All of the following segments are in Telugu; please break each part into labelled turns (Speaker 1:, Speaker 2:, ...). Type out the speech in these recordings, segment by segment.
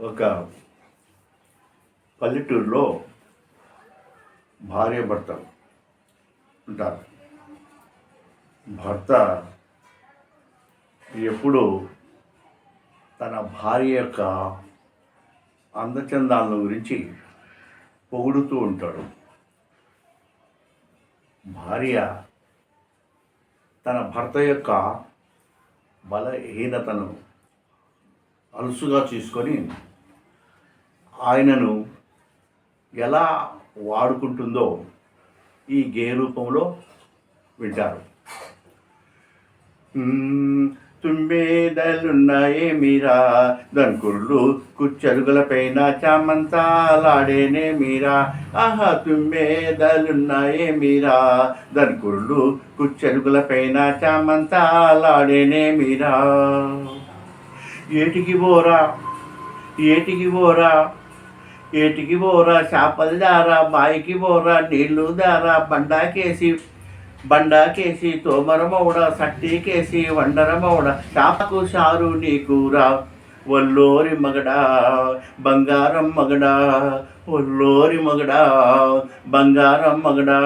Speaker 1: ఒక పల్లెటూరులో భార్య భర్త ఉంటారు. భర్త ఎప్పుడు తన భార్య యొక్క అందచందాల గురించి పొగుడుతూ ఉంటాడు. భార్య తన భర్త యొక్క బలహీనతను అలుసుగా తీసుకొని ఆయనను ఎలా వాడుకుంటుందో ఈ గే రూపంలో వింటారు. మ్మ్, తుంబేదలున్నాయే మీరా దంకుర్లు కుచ్చరుగుల పైన చామంతాలాడేనే మీరా. ఆహా తుంబేదలున్నాయే మీరా దంకుర్లు కుచ్చరుగుల పైన చామంతాలాడేనే మీరా. ఏటికి పోరా? ఏటికి పోరా? ఏటికి పోరా? చేపల దారా బాయికి పోరా? నీళ్ళు దారా? బండాకేసి బండాకేసి తోమరమౌడ సట్టికేసి వండరమౌడ చాపకు షారు కూర ఒల్లోరి మగడా బంగారం మగడా ఒల్లోరి మగడా బంగారం మగడా.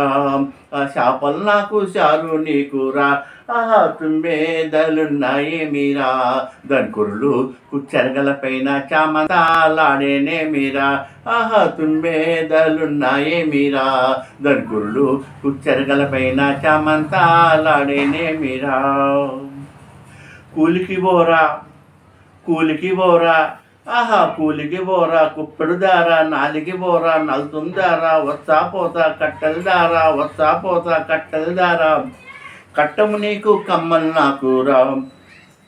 Speaker 1: ఆ చేపలు నాకు షారు నీకురా ఆహా తుంబేదలున్నాయి మీరా. దన్కుర్లు కుచ్చరగల పైన చామంతాలాడేనే మీరా. ఆహా తుమ్మేదలున్నాయే మీరా. దన్కుర్లు కుచ్చరగల పైన చామంతాలాడేనే మీరా. కూలికి బోరా కూలికి బోరా. ఆహా కూలికి బోరా కుప్పెడు దారా నాలికి బోరా నలుతుం దారా వస్తా పోతా కట్టెల దారా వస్తా పోతా కట్టెల దారా. కట్టము నీకు కమ్మల్ నాకు రా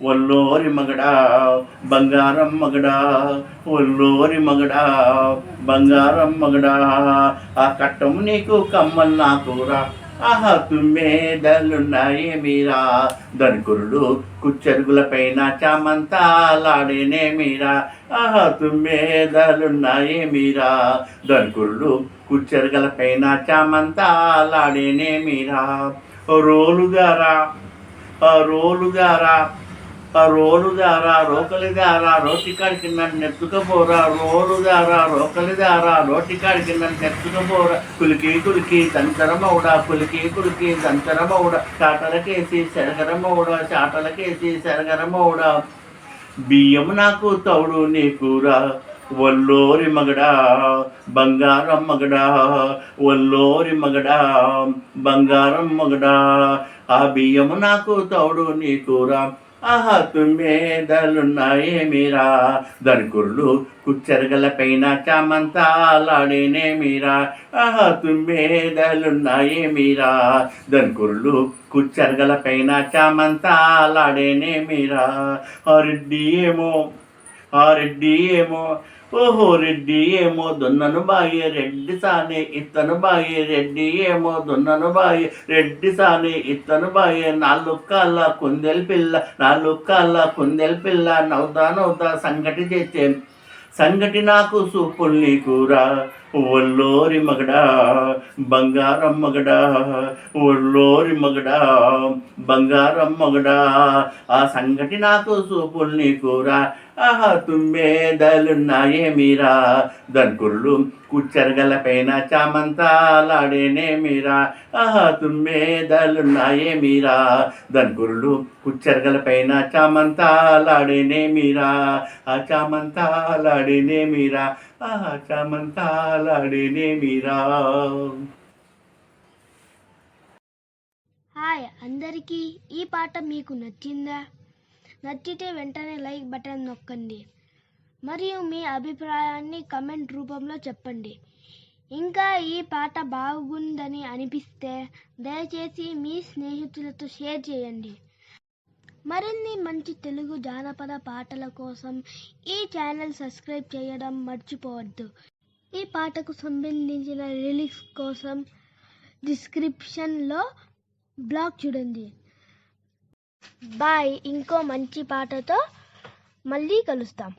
Speaker 1: ఒల్లోరి మగడా బంగారం మగడా ఒల్లోరి మగడా బంగారం మగడా. ఆ కట్టము నీకు కమ్మల్ నాకు రా ఆహా తుమ్మేదలున్నాయి మీరా. దనుకురుడు కుచ్చరుగుల పైన చామంతాలాడేనే మీరా. ఆహా తుమ్మేదలున్నాయి మీరా. దనుకురుడు కుచ్చరుగుల పైన చామంతాలాడేనే మీరా. రోలుగారా. రోలుగారా. ఆ రోలుగారా రోకలిదారా రోటికాడికి నన్ను నెత్తుకపోరా రోలుగారా రోకలిదారా రోటికాడికి నన్ను నెత్తుకపోరా. కులికి కులికి దంతరమౌడ కులికి కులికి దంతరమౌడ. చాటలకేసి శరగరమౌడ చాటలకేసి శరగరమౌడ. బియ్యం నాకు తౌడు నీకురా ఒల్లోరి మగడా బంగారం మగడా ఒల్లోరి మగడా బంగారం మగడా. ఆ బియ్యము నాకు తౌడు నీకురా. ఆహా తుమ్మేదలున్నాయే మీరా దనుకుర్లు కుచ్చరగల పైన చామంతాలాడేనే మీరా ఆహా తుమ్మేదలున్నాయే మీరా దనుకుర్లు కుచ్చరగల పైన చామంతాలాడేనే మీరా ఆ రెడ్డి ఏమో ఆ రెడ్డి ఏమో ఓహో రెడ్డి ఏమో దున్నను బాయే రెడ్డి సానే ఇత్తను బాయే రెడ్డి ఏమో దున్నను బాయే రెడ్డి సానే ఇత్తను బాయే నాలుగు కాళ్ళ కుందెల పిల్ల నాలుగు కాళ్ళ కుందెల పిల్ల నవ్వుతా నవ్వుతా సంగటి చేస్తే సంగటి నాకు సూపుల్ని కూర ఒల్లోరి మగడా బంగారం మగడా ఒల్లోరి మగడా బంగారం మగడా. ఆ సంగటి నాకు సూపుల్ నీకురా ఆహా తుమ్మేదలున్నాయే మీరా. దన్కుర్లు కుచ్చరగల పైన చామంతాలాడేనే మీరా ఆహా తుమ్మేదలున్నాయే మీరా. దన్కుర్లు కుచ్చరగల పైన చామంతాలాడేనే మీరా ఆ చామంతాలాడేనే మీరా ఆహా చామంతాల
Speaker 2: హాయ్ అందరికీ ఈ పాట మీకు నచ్చిందా? నచ్చితే వెంటనే లైక్ బటన్ నొక్కండి. మరియు మీ అభిప్రాయాన్ని కమెంట్ రూపంలో చెప్పండి. ఇంకా ఈ పాట బాగుందని అనిపిస్తే దయచేసి మీ స్నేహితులతో షేర్ చేయండి. మరిన్ని మంచి తెలుగు జానపద పాటల కోసం ఈ ఛానల్ సబ్స్క్రైబ్ చేయడం మర్చిపోవద్దు. ఈ పాటకు సంబంధించిన లిరిక్స్ కోసం డిస్క్రిప్షన్లో బ్లాగ్ చూడండి. బాయ్ ఇంకో మంచి పాటతో మళ్ళీ కలుస్తాం.